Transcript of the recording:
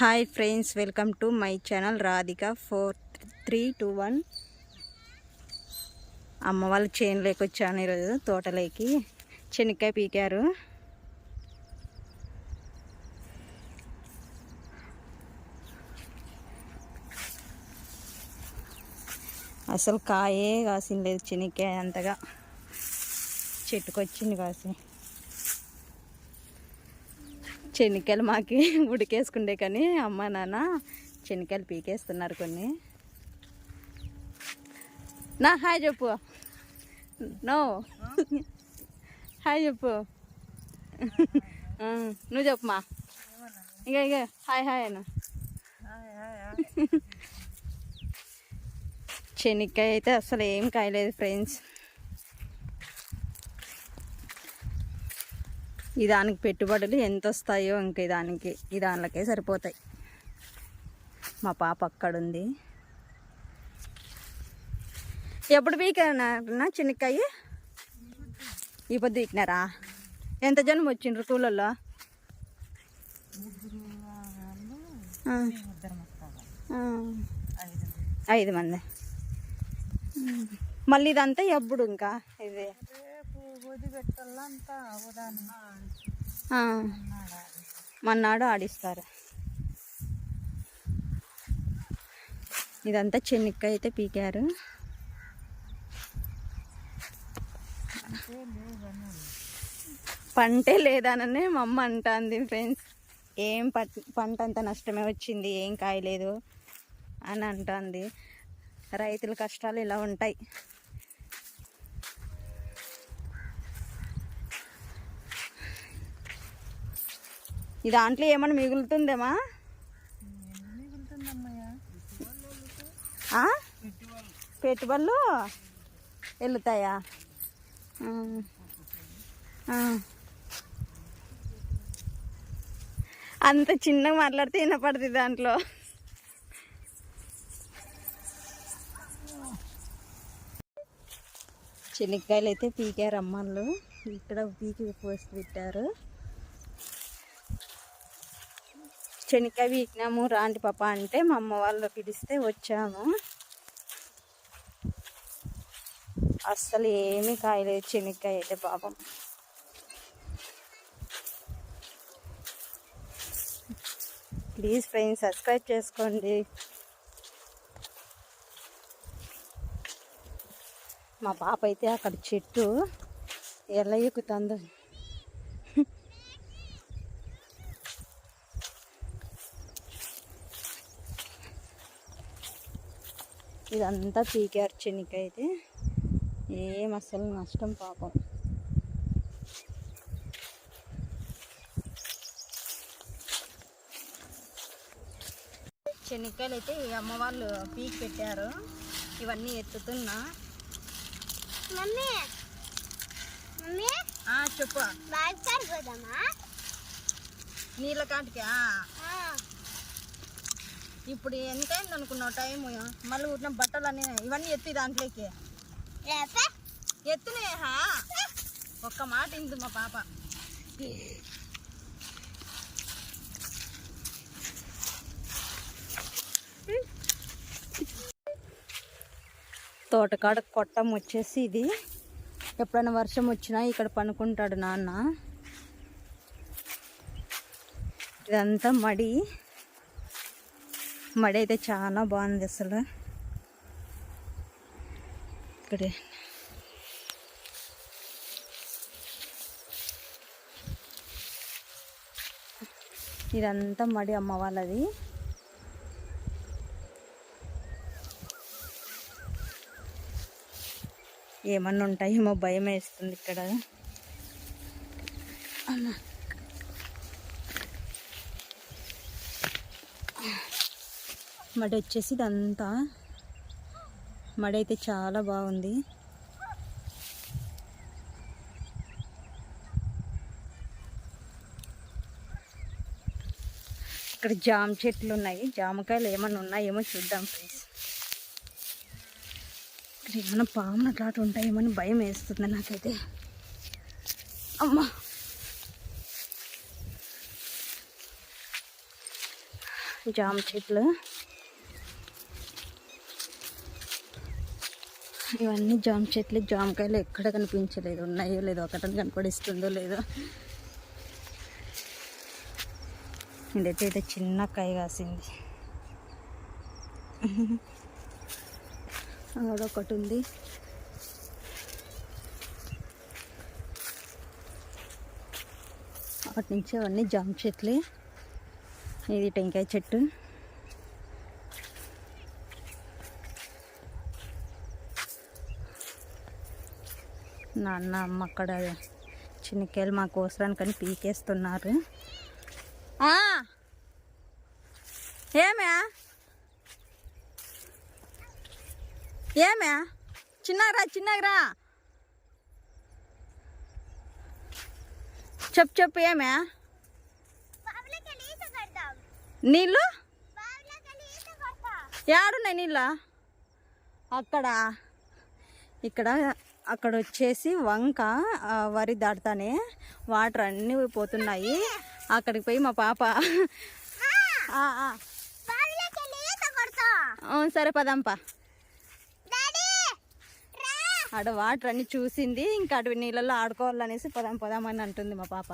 Hi friends welcome to my channel Radhika. Four three two one. అమ్మ వాళ్ళ చేనులోకి వచ్చాను ఈరోజు తోటలోకి. శనక్కాయ పీకారు. అసలు కాయే కాసింది లేదు చెనక్కాయ అంతగా. చెట్టుకొచ్చింది కాసి. శనక్కాయలు మాకి ఉడికేసుకుండే కానీ అమ్మ నాన్న శనక్కాయలు పీకేస్తున్నారు కొన్ని. నా హాయ్ చెప్పు. నో. హాయ్ చెప్పు. నువ్వు చెప్పుమా? ఇక ఇక హాయ్ హాయ్ అను శనక్కాయ అయితే అసలు ఏం కాయలేదు ఫ్రెండ్స్. ఈ దానికి పెట్టుబడులు ఎంత వస్తాయో ఇంక దానికి ఈ దానికే సరిపోతాయి. మా పాప అక్కడ ఉంది ఎప్పుడు పీకారన్నా చిన్నకాయ ఈ పొద్దు పీకినారా? ఎంత జనం వచ్చిండ్రు కూలల్లో? ఐదు మంది. మళ్ళీ ఇదంతా ఎప్పుడు ఇంకా? ఇది. మన్నాడు ఆడిస్తారు. ఇదంతా చెనిక్కాయ అయితే పీకారు పంటే లేదననే మా అమ్మ అంటుంది ఫ్రెండ్స్ ఏం పట్ పంట అంత నష్టమే వచ్చింది ఏం కాయలేదు అని అంటుంది. రైతుల కష్టాలు ఇలా ఉంటాయి. ఈ దాంట్లో ఏమైనా మిగులుతుందేమా? పెట్టుబడులు వెళ్తాయా? అంత చిన్నగా మాట్లాడితే వినపడుతుంది దాంట్లో. చెనిక్కాయలు అయితే పీకారు అమ్మలు ఇక్కడ పీకి పోసి పెట్టారు. శనక్కాయ పీకినాము రాండి పాప అంటే మా అమ్మ వాళ్ళు పిలిస్తే వచ్చాము. అస్సలు ఏమీ కాయలేదు శనక్కాయ అయితే పాపం. ప్లీజ్ ఫ్రెండ్స్ సబ్స్క్రైబ్ చేసుకోండి. మా పాప అయితే అక్కడ చెట్టు ఎలా ఎక్కుతుందో ఇదంతా పీకారు చెనిక్కాయ అయితే ఏం అసలు నష్టం పాపం. శనక్కాయలు అయితే ఈ అమ్మ వాళ్ళు పీక్ పెట్టారు. ఇవన్నీ ఎత్తుతున్నా. మమ్మీ. చెప్పు. నీళ్ళ కాటికి. ఇప్పుడు ఎంత అయింది అనుకున్నావు టైం మళ్ళీ ఉన్న బట్టలు అన్నీ ఇవన్నీ ఎత్తి దాంట్లోకి. రేపే ఎత్తునే హా? ఒక్క మాట ఇందు మా పాప. తోటకాడ కొట్టం వచ్చేసి ఇది. ఎప్పుడైనా వర్షం వచ్చినా ఇక్కడ పనుకుంటాడు నాన్న. ఇదంతా మడి. మడి అయితే చాలా బాగుంది అసలు. ఇక్కడే ఇదంతా మడి అమ్మ వాళ్ళది. ఏమన్నా ఉంటాయేమో భయం వేస్తుంది ఇక్కడ. అమ్మా. మడి వచ్చేసి ఇదంతా. మడి అయితే చాలా బాగుంది. ఇక్కడ జామ చెట్లు ఉన్నాయి. జామకాయలు ఏమైనా ఉన్నాయేమో చూద్దాం ప్లీజ్ ఇక్కడ ఏమైనా పాములు అట్లా ఉంటాయేమని భయం వేస్తుంది నాకైతే. అమ్మా! జామ చెట్లు. ఇవన్నీ జామ చెట్లు జామకాయలు ఎక్కడ కనిపించలేదు. ఉన్నాయో లేదో ఒకటని కనపడిస్తుందో లేదో. ఇదైతే అయితే చిన్న కాయ కాసింది. అదొకటి ఉంది. అప్పటి నుంచి అవన్నీ జామ చెట్లే. ఇది టెంకాయ చెట్టు. నాన్న అమ్మ అక్కడ చిన్నకాయలు మా కోసరానికని పీకేస్తున్నారు. ఆ! ఏమే ఏమే చిన్నగా చిన్నగా చెప్పు చెప్పు ఏమే బావిలోకి వెళ్ళి ఈత కొడతాం నీళ్ళు? ఏడున్నాయి నీళ్ళ? అక్కడ? ఇక్కడ అక్కడ వచ్చేసి వంక వరి దాటుతానే వాటర్ అన్నీ పోతున్నాయి. అక్కడికి పోయి మా పాప సరే పదంపా. డాడీ ఆడ వాటర్ అన్ని చూసింది ఇంకా అటు నీళ్ళలో ఆడుకోవాలనేసి పదాం పదామని అంటుంది మా పాప.